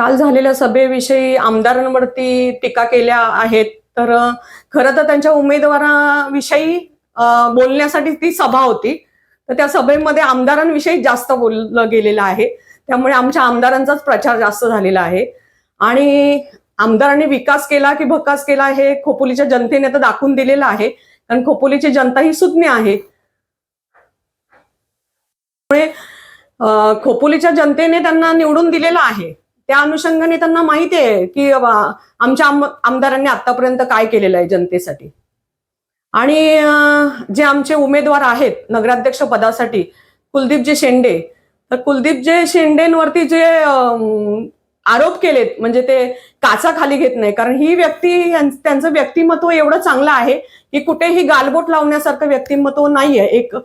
काल झालेल्या सभेविषयी आमदारांवरती टीका केल्या आहेत. तर खर खरं तर त्यांच्या उमेदवाराविषयी बोलण्यासाठी ती सभा होती. तर त्या सभेमध्ये आमदारांविषयी जास्त बोललं गेलेलं आहे. त्यामुळे आमच्या आमदारांचाच प्रचार जास्त झालेला आहे. आणि आमदारांनी विकास केला की भकास केला हे खोपोलीच्या जनतेने तर दाखवून दिलेलं आहे. कारण खोपोलीची जनता ही सुज्ञ आहे. त्यामुळे खोपोलीच्या जनतेने त्यांना निवडून दिलेलं आहे. त्या अनुषंगाने त्यांना माहिती आहे की आमच्या आमदारांनी आतापर्यंत काय केलेलं आहे जनतेसाठी. आणि जे आमचे उमेदवार आहेत नगराध्यक्ष पदासाठी कुलदीपजी शेंडे तर कुलदीपजी शेंडेंवरती जे आरोप केलेत म्हणजे ते काचा खाली घेत नाही कारण ही व्यक्ती त्यांचं व्यक्तिमत्व एवढं चांगलं आहे की कुठेही गालबोट लावण्यासारखं व्यक्तिमत्व नाहीये. एक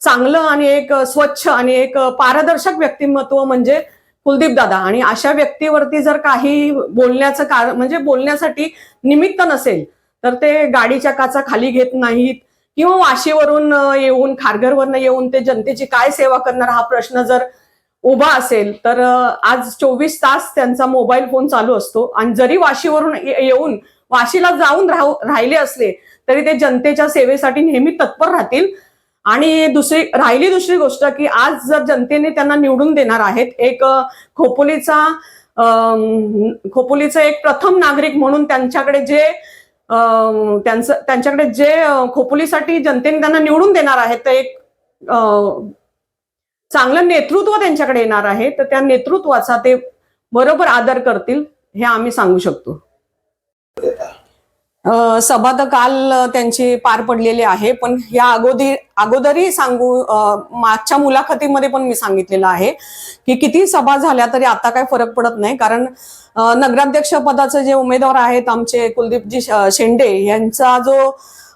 चांगलं आणि एक स्वच्छ आणि एक पारदर्शक व्यक्तिमत्व म्हणजे कुलदीप दादा आणि अशा व्यक्तीवरती जर काही बोलण्याचं कारण म्हणजे बोलण्यासाठी निमित्त नसेल तर ते गाडीच्या काचा खाली घेत नाहीत किंवा वाशीवरून येऊन खारघरवरनं येऊन ते जनतेची काय सेवा करणार हा प्रश्न जर उभा असेल तर आज चोवीस तास त्यांचा मोबाईल फोन चालू असतो. आणि जरी वाशीवरून येऊन वाशीला जाऊन राहू राहिले असले तरी ते जनतेच्या सेवेसाठी नेहमी तत्पर राहतील. आणि दुसरी राहिली दुसरी गोष्ट की आज जर जनतेने त्यांना निवडून देणार आहेत एक खोपोलीचा खोपोलीचा एक प्रथम नागरिक म्हणून त्यांच्याकडे जे त्यांचं त्यांच्याकडे जे खोपोलीसाठी जनतेने त्यांना निवडून देणार आहेत ते एक चांगलं नेतृत्व त्यांच्याकडे येणार आहे तर त्या नेतृत्वाचा ते बरोबर आदर करतील हे आम्ही सांगू शकतो. सभा तर काल त्यांची पार पडलेली आहे पण या अगोदर अगोदरही सांगू मागच्या मुलाखतीमध्ये पण मी सांगितलेलं आहे की किती सभा झाल्या तरी आता काय फरक पडत नाही कारण नगराध्यक्ष पदाचे जे उमेदवार आहेत आमचे कुलदीपजी शेंडे यांचा जो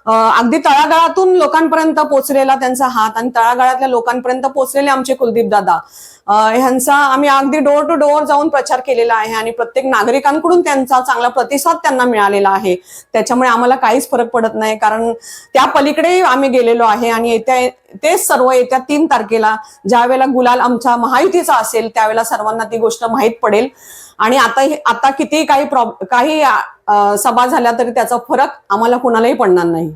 अगदी तळागाळातून लोकांपर्यंत पोचलेला त्यांचा हात आणि तळागाळातल्या लोकांपर्यंत पोचलेले आमचे कुलदीप दादा. ह्यांचा आम्ही अगदी डोअर टू डोअर जाऊन प्रचार केलेला आहे आणि प्रत्येक नागरिकांकडून त्यांचा चांगला प्रतिसाद त्यांना मिळालेला आहे. त्याच्यामुळे आम्हाला काहीच फरक पडत नाही कारण त्या पलीकडे आम्ही गेलेलो आहे आणि येत्या तेच सर्व येत्या तीन तारखेला ज्या वेळेला गुलाल आमच्या महायुतीचा असेल त्यावेळेला सर्वांना ती गोष्ट माहीत पडेल. आणि आता आता किती काही प्रॉब काही सभा झाल्या तरी त्याचा फरक आम्हाला कुणालाही पडणार नाही.